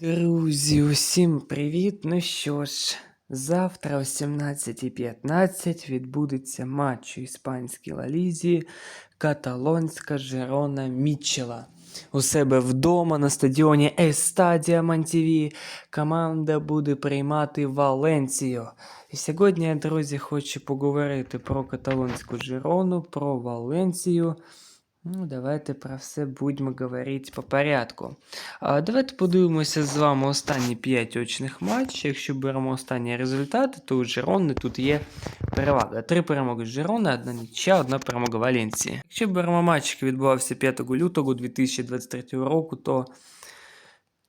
Друзі, усім привіт! Ну що ж, завтра о 17.15 відбудеться матч у іспанській лалізі Каталонська Жерона Мітчела. У себе вдома на стадіоні Естадія Мантіві команда буде приймати Валенцію. І сьогодні я, друзі, хочу поговорити про каталонську Жерону, про Валенцію. Ну, давайте про все будемо говорити по порядку. А, давайте подивимося з вами останні 5 очних матчів. Якщо беремо останні результати, то у Жерони тут є перевага. Три перемоги Жерони, одна нічия, одна перемога Валенції. Якщо беремо матч, який відбувався 5 лютого 2023 року, то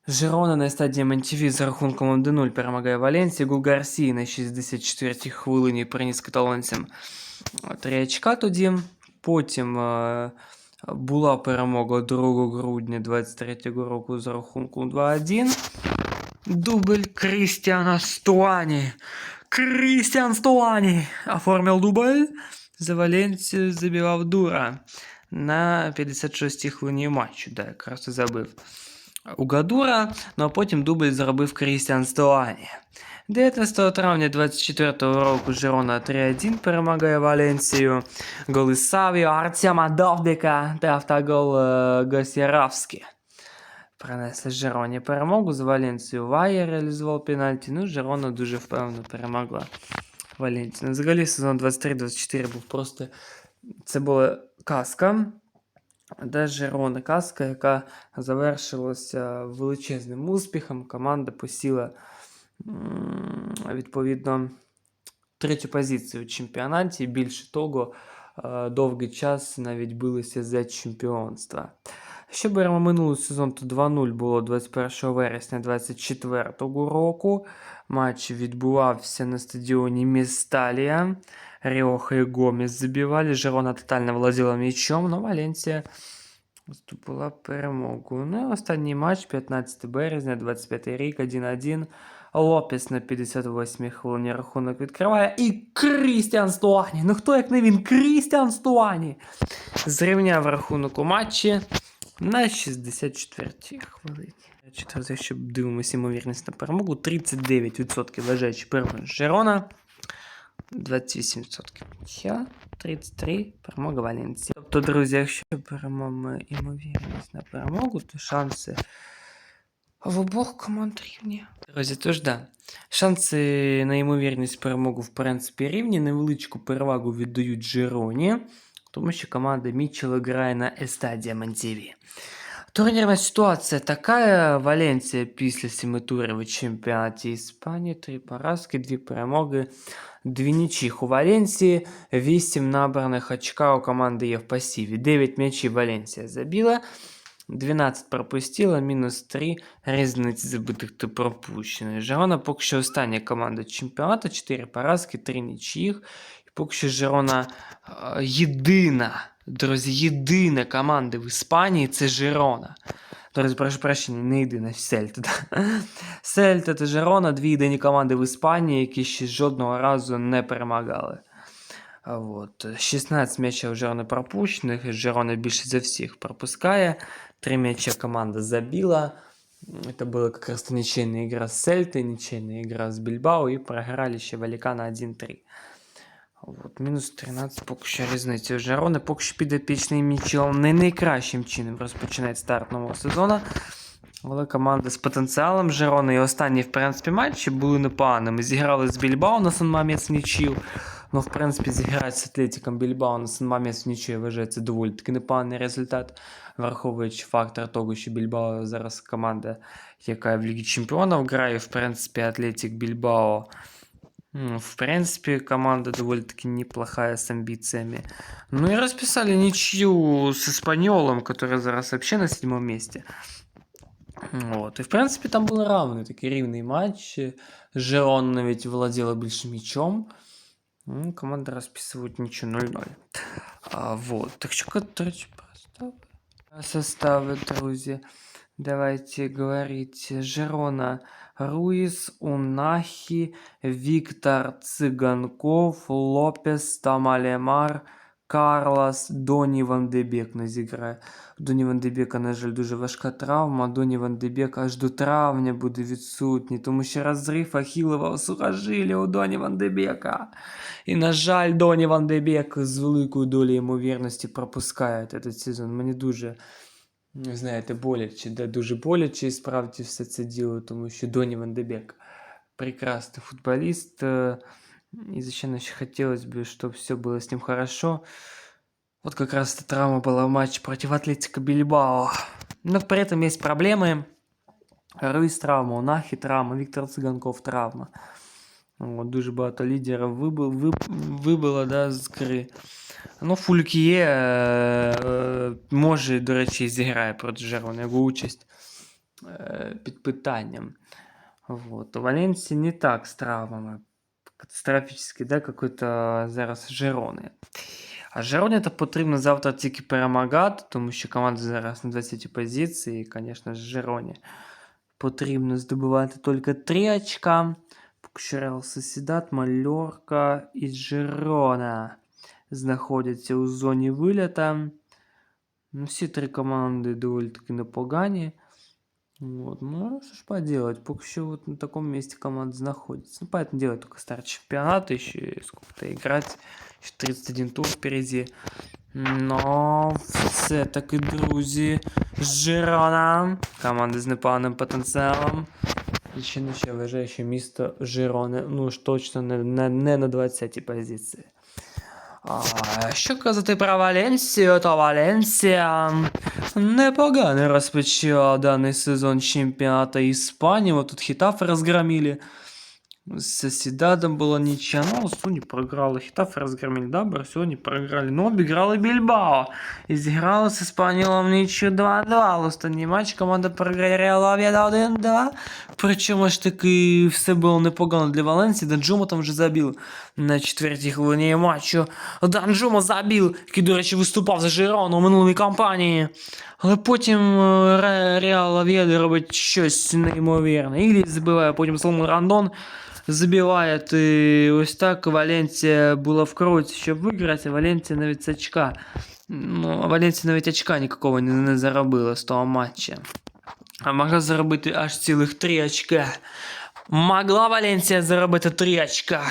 Жерона на стадії МНТВ за рахунком 1-0 перемагає Валенцію. Гул Гарсії на 64-й хвилині приніс каталонцям 3 очка тоді. Потім е, була перемога 2 грудня 23 року за рахунком 2-1. Дубль Крістіана Стуані. Крістіан Стуані оформив дубль. За Валенцію забивав Дура на 56-й хвилині матчу. Да, якраз і забив. У Гадура, ну а потім дубль заробив Крістіан Стуані. 19 травня 24 року Жирона 3-1 перемагає Валенсію. Голи Савіо, Артема Довбіка та автогол е, Госіравський. Принесли Жироні перемогу з Валенцією. Вая реалізував пенальті. Ну, Жирона дуже впевнено перемогла Валенцію. Ну, Взагалі сезон 23-24 був просто. Це була казка. Де Жирона казка, яка завершилася величезним успіхом. Команда посіла відповідно третю позицію в чемпіонаті. Більше того, е, довгий час навіть билися за чемпіонство. Що беремо минулий сезон, то 2-0 було 21 вересня 2024 року. Матч відбувався на стадіоні Місталія. Ріоха і Гомес забивали. Жерона тотально владіла м'ячом, но Валенсія здобула перемогу. Ну і останній матч 15 березня, 25 рік, 1-1. Лопес на 58 хвилині рахунок відкриває. І Крістіан Стуані. Ну хто як не він? Крістіан Стуані. Зрівняв рахунок у матчі на 64-й хвилині. Четверте, якщо дивимося ймовірність на перемогу, 39% лежачі перемоги Жерона. 28%. Ще 33 перемога Валенції. Тобто, друзі, якщо беремо ми ймовірність на перемогу, то шанси в обох команд рівні. Друзі, тож да. Шанси на ймовірність перемогу, в принципі, рівні. Невеличку перевагу віддають Жероні, тому що команда Мітчелла грає на Естадія Мантіві. Турнірна ситуація така. Валенція після семи турів у чемпіонаті Іспанії. Три поразки, дві перемоги, дві нічих у Валенції, вісім набраних очка у команди є в пасіві. 9 м'ячів Валенція забила, 12 пропустила, мінус 3 різниці забитих та пропущених. Жерона поки що остання команда чемпіонату, 4 поразки, 3 нічих. І поки що Жерона е, єдина, друзі, єдина команда в Іспанії це Жерона. Друзі, прошу прощення, не єдина Сельта. Сельта та Жерона дві єдині команди в Іспанії, які ще жодного разу не перемагали. А Вот. 16 м'ячів Жерона пропущених, Жерона більше за всіх пропускає. 3 м'яча команда забила. Это была как раз ничейная игра с Сельтой, ничейная игра с Бильбао и проиграли еще Валикана 1-3. От, мінус 13 поки що різниця. Жерони поки що підопічний Мічел не найкращим чином розпочинає старт нового сезону. Але команда з потенціалом Жерони і останні, в принципі, матчі були непоганими. Зіграли з Більбао на Сан-Мамець нічів. Ну, в принципі, зіграти з Атлетиком Більбао на Сан-Мамець нічию, я доволі таки непоганий результат, враховуючи фактор того, що Більбао зараз команда, яка в Лігі Чемпіонів грає, в принципі, Атлетик Більбао. м, В принципе, команда довольно-таки неплохая с амбициями. Ну и расписали ничью с Испаньолом, который зараз вообще на седьмом месте. Вот. И в принципе там был равный, такий рівний матч. Жерон навіть владела більше мячом. Ну, команда розписують нічого 0-0. А, вот. Так що, короче, состави. Состави, друзі. Давайте говорить. Жерона Руис, Унахи, Виктор Цыганков, Лопес, Тамалемар, Карлас, Доні Ван де Бек не зіграє. У Доні Ван де Бека, на жаль, дуже важка травма. Доні Ван де Бек аж до травня буде відсутній, тому що розрив Ахілова сухожилля у Доні Ван де Бека. І, на жаль, Доні Ван де Бек з великою долею ймовірності пропускає цей сезон. Мені дуже, ви знаєте, боляче, да, дуже боляче і справді все це діло, тому що Доні Ван де Бек прекрасный футболист. э, И зачем еще хотелось бы, чтобы все было с ним хорошо. Вот как раз эта травма была в матче против Атлетика Бильбао. Но при этом есть проблемы. Руис травма, Унахи травма, Віктор Циганков травма. От, дуже багато лідерів вибило, вибило да, з гри. Ну, Фулькіє е, е, може, до речі, і зіграє проти Жерона, його участь е, під питанням. Вот. У Валенсии не так с травмами. Катастрофически, да, какой-то зараз Жерони. А Жероні это потрібно завтра тільки перемагати, тому що команда зараз на 20 позиції, і, звісно ж, Жероні потрібно здобувати тільки 3 очка. Поки що Реал Сосідат, Мальорка і Жерона знаходяться у зоні виліта. Ну, всі три команди доволі таки непогані. Вот, ну, что ж поделать, пока еще вот на таком месте команда находится. Ну, поэтому делать только старт чемпионата, еще и сколько-то играть, еще 31 тур впереди. Но все таки, друзі, Жирона, команда з непоганим потенціалом. І ще не ще вважаю, що місто Жироне. ну ж точно не, не, не на 20-й позиції. А, що казати про Валенсію, то Валенсія непогано розпочала даний сезон чемпіонату Іспанії. Вот тут хітаф розгромили. С Соседадом было ничья, но Суни проиграла. Хитафы разгромили, да, Барселоне проиграли. Но обыграла Бильбао. И сыграла с Испанилом ничью 2-2. Останній матч команда програла Овiedo 1-2. Причому аж таки все було непогано для Валенсії. Данджумо там вже забив на четвертій хвилині матчу. Данджумо забив, який, до речі, виступав за Жирону у минулій кампанії. Але потім е, Ре- Реал Овiedo робить щось неймовірне. Ілі забиває потім Соломон Рандон. Забиває і ось так Валенсія була в кроці, щоб виграти, а Валенсія навіть з очка. Ну, а Валенсія навіть очка ніякого не, не заробила з того матча. А могла заробити аж цілих 3 очка. Могла Валенсія заробити 3 очка.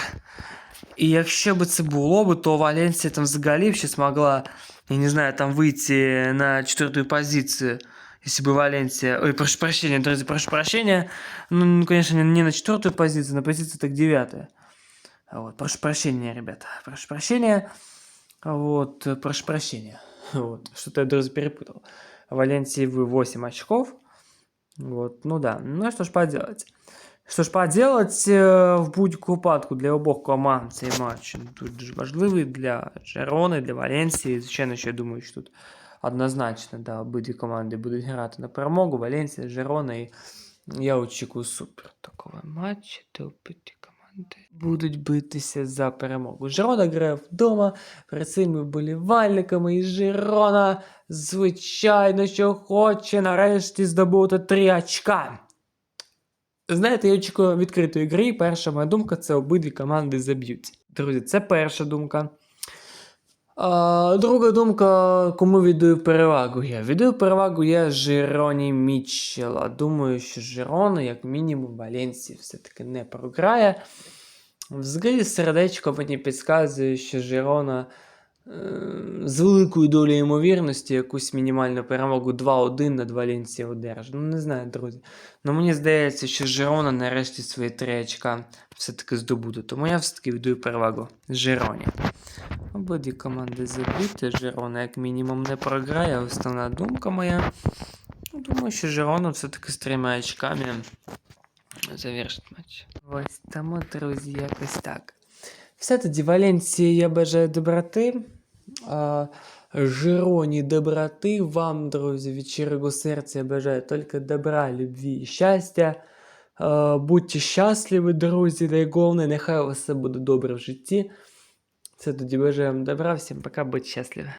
І якщо б це було б, то Валенсія там взагалі ще змогла, я не знаю, там вийти на четвертую позицию. Если бы Валенсия... Ой, прошу прощения, друзья, прошу прощения. Ну, ну, конечно, не- на четвертую позицию, на позицию так девятая. Вот, прошу прощения, ребята. Прошу прощения. Вот, прошу прощения. Вот, что-то я, друзья, перепутал. Валенсии вы 8 очков. Вот, ну да. Ну что ж поделать. Що ж поделать е, в будь-яку випадку для обох команд цей матч дуже важливий для Жерони, для Валенсії. Звичайно, що я думаю, що тут однозначно да, обидві команди будуть грати на перемогу. Валенсія, Жерона і я очікую супер такого матчу, де обидві команди будуть битися за перемогу. Жерона грає вдома перед цими вболівальниками, і Жерона, звичайно, що хоче нарешті здобути три очка. Знаєте, я очікую відкритої гри. Перша моя думка це обидві команди заб'ють. Друзі, це перша думка. А, друга думка, кому віддаю перевагу я. Віддаю перевагу я Жироні Мітчела. Думаю, що Жирона, як мінімум, Валенсії все-таки не програє. Взагалі, сердечко мені підказує, що Жирона з великою долею ймовірності якусь мінімальну перемогу 2-1 над Валенсією одержить. Ну, не знаю, друзі. Ну мені здається, що Жирона нарешті свої три очка все-таки здобуде. Тому я все-таки віддаю перевагу Жироні. Обидві команди забиті. Жирона, як мінімум, не програє. Основна думка моя. Ну, Думаю, що Жирона все-таки з трьома очками завершить матч. Ось тому, друзі, якось так. Все тоді Валенції я бажаю доброти. А, Жироні доброти. Вам, друзі, від щирого серця бажаю тільки добра, любві і щастя. Будьте щасливі, друзі, та й головне, нехай у вас все буде добре в житті. Це тоді бажаємо добра, всім пока, будьте щасливі.